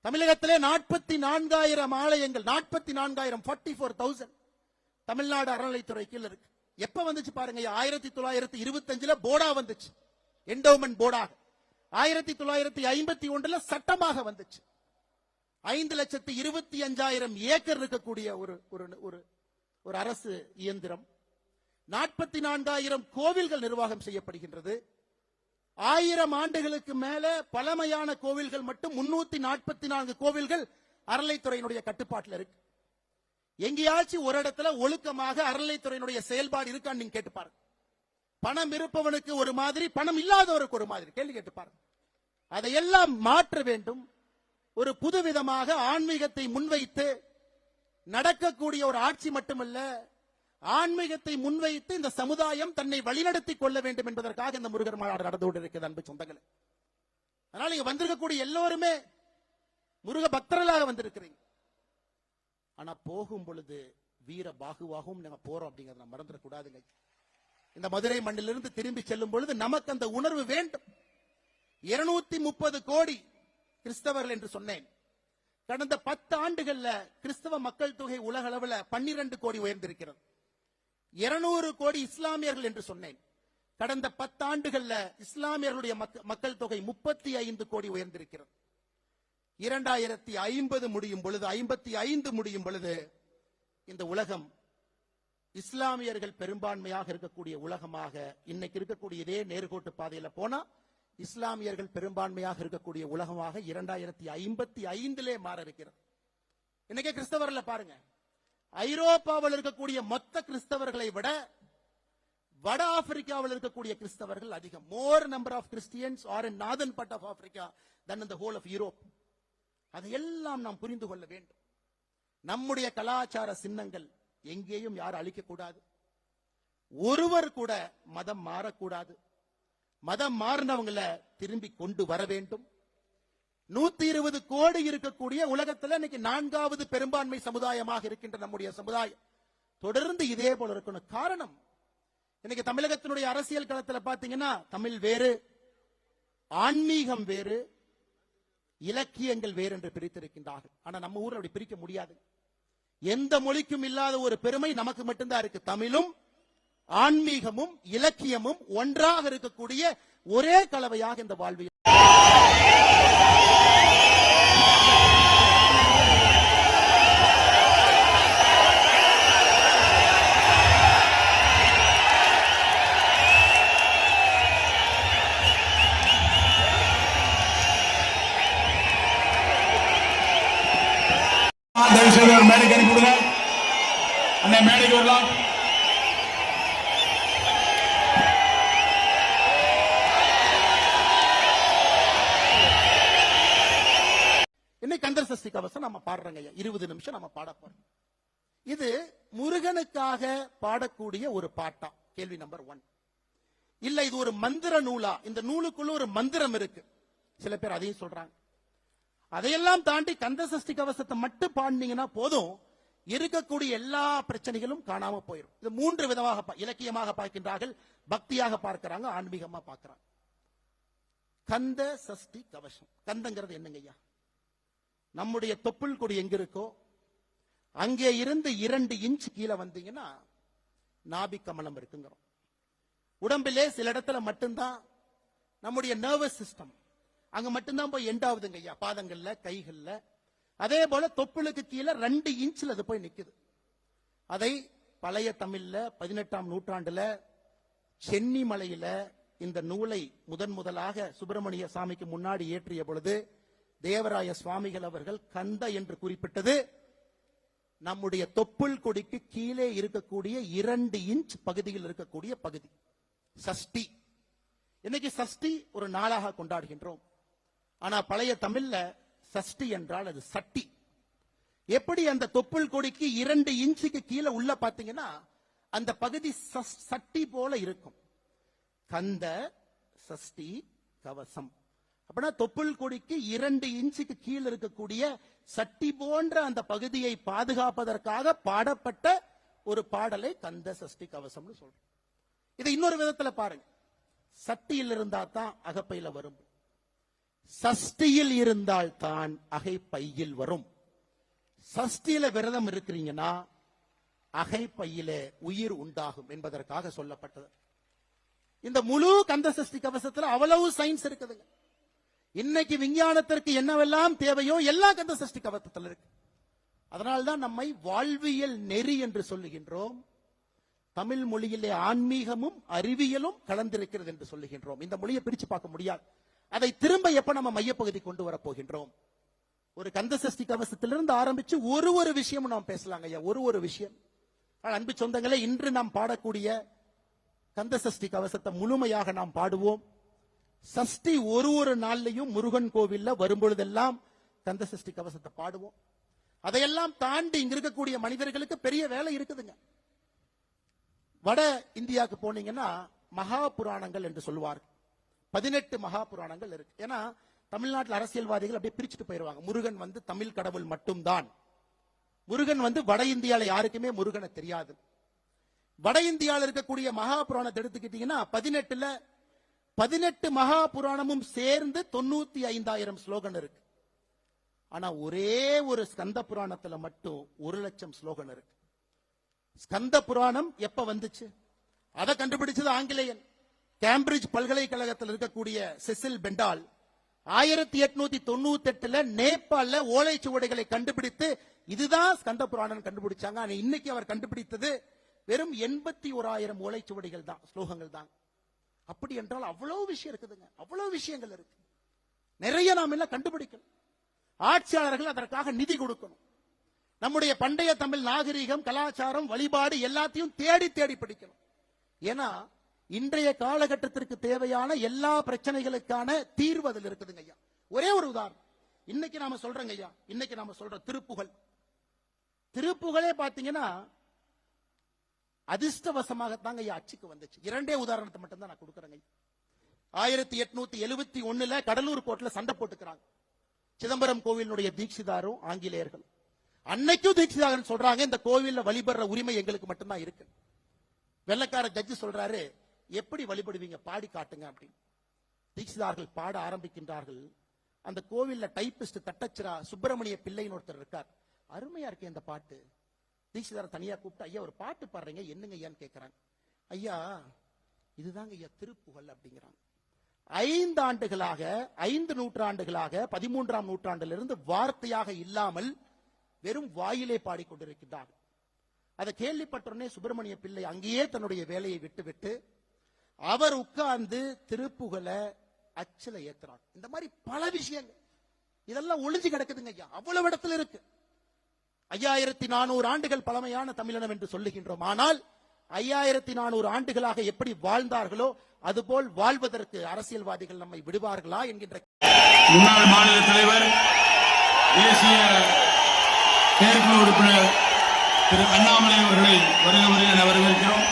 தமிழகத்திலே நாற்பத்தி நான்காயிரம் ஆலயங்கள் நாற்பத்தி நான்காயிரம் ஃபார்ட்டி ஃபோர் தௌசண்ட் தமிழ்நாடு அறநிலைத்துறை கீழே இருக்கு. எப்ப வந்துச்சு பாருங்க ஆயிரத்தி தொள்ளாயிரத்தி இருபத்தஞ்சுல போர்டா வந்துச்சு. என்டோமெண்ட் போர்டாக ஆயிரத்தி தொள்ளாயிரத்தி ஐம்பத்தி ஒன்றுல சட்டமாக வந்துச்சு. ஐந்து லட்சத்தி இருபத்தி அஞ்சாயிரம் ஏக்கர் இருக்கக்கூடிய ஒரு ஒரு ஒரு ஒரு அரசு இயந்திரம். நாற்பத்தி நான்காயிரம் கோவில்கள் நிர்வாகம் செய்யப்படுகின்றது. ஆயிரம் ஆண்டுகளுக்கு மேல பழமையான கோவில்கள் மட்டும் முன்னூத்தி நாற்பத்தி நான்கு கோவில்கள் அறலைத்துறையினுடைய கட்டுப்பாட்டில் இருக்கு. எங்கேயாச்சும் ஒரு இடத்துல ஒழுக்கமாக அறநிலைத்துறையினுடைய செயல்பாடு இருக்கான்னு நீங்க கேட்டு பாருங்க. பணம் இருப்பவனுக்கு ஒரு மாதிரி பணம் இல்லாதவருக்கு ஒரு மாதிரி கேள்வி கேட்டு பாருங்க. அதையெல்லாம் மாற்ற வேண்டும். ஒரு புதுவிதமாக ஆன்மீகத்தை முன்வைத்து நடக்கக்கூடிய ஒரு ஆட்சி மட்டுமல்ல ஆன்மீகத்தை முன்வைத்து இந்த சமுதாயம் தன்னை வழிநடத்திக் கொள்ள வேண்டும் என்பதற்காக இந்த முருகர் மாநாடு நடந்து கொண்டிருக்கிறது அன்பு சொந்தங்களே. அதனால இங்க வந்திருக்கக்கூடிய எல்லோருமே முருக பக்தர்களாக வந்திருக்கிறீங்க. ஆனா போகும் பொழுது வீர பாகுவாகவும் நாங்க போறோம் அப்படிங்கறத நம்ம மறந்துடக்கூடாதுங்க இந்த மதுரை மண்ணிலிருந்து திரும்பி செல்லும் பொழுது நமக்கு அந்த உணர்வு வேண்டும். இருநூத்தி முப்பது கோடி கிறிஸ்தவர்கள் என்று சொன்னேன். கடந்த பத்து ஆண்டுகள்ல கிறிஸ்தவ மக்கள் தொகை உலக அளவுல பன்னிரண்டு கோடி உயர்ந்திருக்கிறது. இருநூறு கோடி இஸ்லாமியர்கள் என்று சொன்னேன். கடந்த பத்தாண்டுகள்ல இஸ்லாமியர்களுடைய மக்கள் தொகை முப்பத்தி ஐந்து கோடி உயர்ந்திருக்கிறது. இரண்டாயிரத்தி ஐம்பது முடியும் பொழுது ஐம்பத்தி ஐந்து முடியும் பொழுது இந்த உலகம் இஸ்லாமியர்கள் பெரும்பான்மையாக இருக்கக்கூடிய உலகமாக இன்னைக்கு இருக்கக்கூடிய இதே நேர்கோட்டு பாதையில போனா இஸ்லாமியர்கள் பெரும்பான்மையாக இருக்கக்கூடிய உலகமாக இரண்டாயிரத்தி ஐம்பத்தி ஐந்திலே மாற இருக்கிறது. இன்னைக்கே கிறிஸ்தவர்ல பாருங்க. ஐரோப்பாவில் இருக்கக்கூடிய மொத்த கிறிஸ்தவர்களை விட வட ஆப்பிரிக்காவில் இருக்கக்கூடிய கிறிஸ்தவர்கள் அதிகம். More number of Christians are in northern part of Africa தன் இந்த ஹோல் ஆஃப் யூரோப் அதையெல்லாம் நாம் புரிந்து கொள்ள வேண்டும். நம்முடைய கலாச்சார சின்னங்கள் எங்கேயும் யாரும் அழிக்கக்கூடாது. ஒருவர் கூட மதம் மாறக்கூடாது. மதம் மாறினவங்களை திரும்பி கொண்டு வர வேண்டும். நூத்தி இருபது கோடி இருக்கக்கூடிய உலகத்துல இன்னைக்கு நான்காவது பெரும்பான்மை சமுதாயமாக இருக்கின்ற நம்முடைய சமுதாயம். தொடர்ந்து இதே போல இருக்கணும். காரணம் இன்னைக்கு தமிழகத்தினுடைய அரசியல் களத்துல பாத்தீங்கன்னா தமிழ் வேறு ஆன்மீகம் வேறு இலக்கியங்கள் வேறு என்று பிரித்திருக்கின்றார்கள். ஆனா நம்ம ஊர் அப்படி பிரிக்க முடியாது. எந்த மொழிக்கும் இல்லாத ஒரு பெருமை நமக்கு மட்டும்தான் இருக்கு. தமிழும் ஆன்மீகமும் இலக்கியமும் ஒன்றாக இருக்கக்கூடிய ஒரே கலவையாக இந்த வாழ்வியல் நம்ம பாடுறோங்க ஐயா. இருபது நிமிஷம் நம்ம பாட போறோம். இது முருகனுக்காக பாடக்கூடிய ஒரு பாட்டா? கேள்வி நம்பர் ஒன். இல்ல இது ஒரு மந்திர நூலா? இந்த நூலுக்குள்ள ஒரு மந்திரம் இருக்கு. சில பேர் அதையும் சொல்றாங்க. அதையெல்லாம் தாண்டி கந்த சஷ்டி கவசத்தை மட்டும் பாடினீங்கன்னா போதும். இருக்கக்கூடிய எல்லா பிரச்சனைகளும் காணாம போயிடும் இது மூன்று விதமாக பா- இலக்கியமாக பார்க்கின்றார்கள். பக்தியாக பார்க்கிறாங்க ஆன்மீகமா பார்க்கிறாங்க. கந்த சஷ்டி கவசம். கந்தங்கிறது என்னங்க ஐயா? நம்முடைய தொப்புள் கொடி எங்க இருக்கோ அங்கே இருந்து இரண்டு இன்ச் கீழே வந்தீங்கன்னா நாபி கமலம் இருக்குங்கிறோம். உடம்பிலே சில இடத்துல மட்டும்தான் நம்முடைய நர்வஸ் சிஸ்டம் அங்க மட்டும்தான் போய் எண்ட் ஆகுதுங்க ஐயா பாதங்கள்ல கைகள்ல. அதே போல தொப்புளுக்கு கீழே ரெண்டு இன்ச்சில் அது போய் நிக்குது. அதை பழைய தமிழ்ல பதினெட்டாம் நூற்றாண்டுல சென்னி மலையில இந்த நூலை முதன் முதலாக சுப்பிரமணிய சாமிக்கு முன்னாடி ஏற்றிய பொழுது தேவராய சுவாமிகள் அவர்கள் கந்த என்று குறிப்பிட்டது. நம்முடைய தொப்புள் கொடிக்கு கீழே இருக்கக்கூடிய இரண்டு இன்ச் பகுதியில் இருக்கக்கூடிய பகுதி. சஷ்டி. இன்னைக்கு சஷ்டி ஒரு நாளாக கொண்டாடுகின்றோம். ஆனா பழைய தமிழ்ல சஷ்டி என்றால் அது சட்டி. எப்படி அந்த தொப்புள் கொடிக்கு இரண்டு இன்ச்சுக்கு கீழே உள்ள பாத்தீங்கன்னா அந்த பகுதி சட்டி போல இருக்கும். கந்த சஷ்டி கவசம். அப்படின்னா தொப்புள் கொடிக்கு இரண்டு இன்ச்சுக்கு கீழே இருக்கக்கூடிய சட்டி போன்ற அந்த பகுதியை பாதுகாப்பதற்காக பாடப்பட்ட ஒரு பாடலை கந்த சஷ்டி கவசம்னு சொல்றோம். இதை இன்னொரு விதத்துல பாருங்க. சட்டியில் இருந்தா தான் அகப்பையில வரும். சஷ்டியில் இருந்தால் தான் அகை பையில் வரும். சஷ்டியில விரதம் இருக்கிறீங்கன்னா அகை பையில உயிர் உண்டாகும் என்பதற்காக சொல்லப்பட்டது. இந்த முழு கந்த சஷ்டி கவசத்துல அவ்வளவு சயின்ஸ் இருக்குதுங்க. இன்னைக்கு விஞ்ஞானத்திற்கு என்னவெல்லாம் தேவையோ எல்லா கந்த சஷ்டி கவசத்தில் இருக்கு. அதனால்தான் நம்மை வாழ்வியல் நெறி என்று சொல்லுகின்றோம். தமிழ் மொழியிலே ஆன்மீகமும் அறிவியலும் கலந்திருக்கிறது என்று சொல்லுகின்றோம். இந்த மொழியை பிரிச்சு பார்க்க முடியாது. அதை திரும்ப எப்ப நம்ம மையப்பகுதி கொண்டு வரப்போகின்றோம் ஒரு கந்த சஷ்டி கவசத்திலிருந்து ஆரம்பிச்சு ஒரு ஒரு விஷயமும் நாம் பேசலாங்க ஐயா ஒரு ஒரு விஷயம். ஆனால் அன்பு சொந்தங்களே இன்று நாம் பாடக்கூடிய கந்த சஷ்டி கவசத்தை முழுமையாக நாம் பாடுவோம். சஷ்டி ஒரு ஒரு நாள்லையும் முருகன் கோவில்ல வரும்பொழுதெல்லாம் கந்த சஷ்டி கவசத்தை பாடுவோம். அதையெல்லாம் தாண்டி இங்க இருக்கக்கூடிய மனிதர்களுக்கு பெரிய வேலை இருக்குதுங்க. வட இந்தியாவுக்கு போனீங்கன்னா மகா புராணங்கள் என்று சொல்லுவார்கள். பதினெட்டு மகா புராணங்கள் இருக்கு. ஏன்னா தமிழ்நாட்டில் அரசியல்வாதிகள் அப்படியே பிரிச்சுட்டு போயிருவாங்க. முருகன் வந்து தமிழ் கடவுள் மட்டும்தான். முருகன் வந்து வட இந்தியால யாருக்குமே முருகனை தெரியாது. வட இந்தியாவில் இருக்கக்கூடிய மகா புராணத்தை எடுத்துக்கிட்டீங்கன்னா பதினெட்டுல பதினெட்டு மகா புராணமும் சேர்ந்து தொண்ணூத்தி ஐந்தாயிரம் ஸ்லோகன் இருக்கு. ஆனா ஒரே ஒரு ஸ்கந்த புராணத்துல மட்டும் ஒரு லட்சம் ஸ்லோகன் இருக்கு. ஸ்கந்த புராணம் எப்ப வந்துச்சு? அதை கண்டுபிடிச்சது ஆங்கிலேயன். கேம்பிரிட்ஜ் பல்கலைக்கழகத்தில் இருக்கக்கூடிய செசில் பெண்டால் ஆயிரத்தி எட்நூத்தி தொண்ணூத்தி எட்டுல நேபாள்ல ஓலைச்சுவடைகளை கண்டுபிடித்து இதுதான் ஸ்கந்த புராணம் கண்டுபிடிச்சாங்க. ஆனா இன்னைக்கு அவர் கண்டுபிடித்தது வெறும் எண்பத்தி ஓராயிரம் ஓலைச்சுவடிகள் தான் ஸ்லோகங்கள் தான். அப்படி என்றால் அவ்வளவு விஷயம் இருக்குதுங்க. அவ்வளவு விஷயங்கள் இருக்கு. நிறைய நாம் எல்லாம் கண்டுபிடிக்கணும். ஆட்சியாளர்கள் அதற்காக நிதி கொடுக்கணும். நம்முடைய பண்டைய தமிழ் நாகரிகம் கலாச்சாரம் வழிபாடு எல்லாத்தையும் தேடி தேடி படிக்கணும். ஏன்னா இன்றைய காலகட்டத்திற்கு தேவையான எல்லா பிரச்சனைகளுக்கான தீர்வு அதில் இருக்குதுங்க ஐயா. ஒரே ஒரு உதாரணம். இன்னைக்கு நாம சொல்றோங்க ஐயா. இன்னைக்கு நாம சொல்ற திருப்புகழ். திருப்புகழே பாத்தீங்கன்னா அதிர்ஷ்டவசமாகத்தாங்க ஐயா அச்சுக்கு வந்துச்சு. இரண்டே உதாரணத்தை மட்டும் தான் நான் கொடுக்குறேங்க ஆயிரத்தி எட்நூத்தி எழுபத்தி ஒண்ணுல கடலூர் கோர்ட்ல சண்டை போட்டுக்கிறாங்க. சிதம்பரம் கோவிலுடைய தீட்சிதாரும் ஆங்கிலேயர்கள். அன்னைக்கும் தீட்சிதாரன் சொல்றாங்க. இந்த கோவில்ல வழிபடுற உரிமை எங்களுக்கு மட்டும்தான் இருக்கு. வெள்ளக்கார ஜட்ஜி சொல்றாரு எப்படி வழிபடுவீங்க? பாடி காட்டுங்க அப்படின்னு. தீட்சிதார்கள் பாட ஆரம்பிக்கின்றார்கள். அந்த கோவில்ல டைப்பிஸ்ட் தட்டச்சிரா சுப்பிரமணிய பிள்ளைன்னு ஒருத்தர் இருக்கார். அருமையா இருக்கு இந்த பாட்டு. தீட்சிதாரை தனியா கூப்பிட்டு ஐயா ஒரு பாட்டு பாடுறீங்க என்னங்க ஐயான்னு கேட்கறாங்க ஐயா இதுதாங்க ஐயா திருப்புகழ் அப்படிங்கிறாங்க. ஐந்து ஆண்டுகளாக ஐந்து நூற்றாண்டுகளாக பதிமூன்றாம் நூற்றாண்டிலிருந்து வார்த்தையாக இல்லாமல் வெறும் வாயிலே பாடிக்கொண்டிருக்கின்றார். அதை கேள்விப்பட்டோடனே சுப்பிரமணிய பிள்ளை அங்கேயே தன்னுடைய வேலையை விட்டுவிட்டு அவர் உட்கார்ந்து திருப்புகளை அச்சில ஏத்துறார். இந்த மாதிரி பல விஷயங்கள். இதெல்லாம் ஒளிஞ்சு கிடக்குதுங்க ஐயா. அவ்வளவு இடத்துல இருக்கு. ஐயாயிரத்தி நானூறு ஆண்டுகள் பழமையான தமிழினம் என்று சொல்லுகின்றோம். ஆனால் ஐயாயிரத்தி நானூறு ஆண்டுகளாக எப்படி வாழ்ந்தார்களோ அதுபோல் வாழ்வதற்கு அரசியல்வாதிகள் நம்மை விடுவார்களா என்கின்ற முன்னாள் மாநில தலைவர் தேசிய செயற்குழு உறுப்பினர் திரு அண்ணாமலை அவர்களை வருக வருக வரவேற்கிறோம்.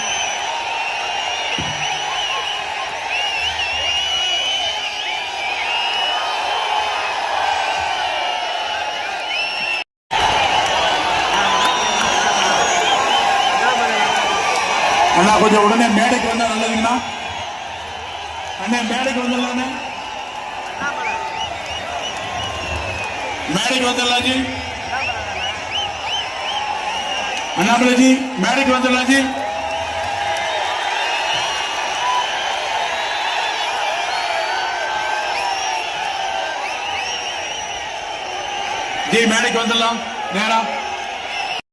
அண்ணா கொஞ்சம் உடனே மேடைக்கு வந்தா நல்லதுங்கண்ணா அண்ணே மேடைக்கு வந்துடலாண்ணே மேடைக்கு வந்துடலாம் ஜி அண்ணாமலை ஜி மேடைக்கு வந்துடலாம் ஜி ஜி மேடைக்கு வந்துடலாம் நேரா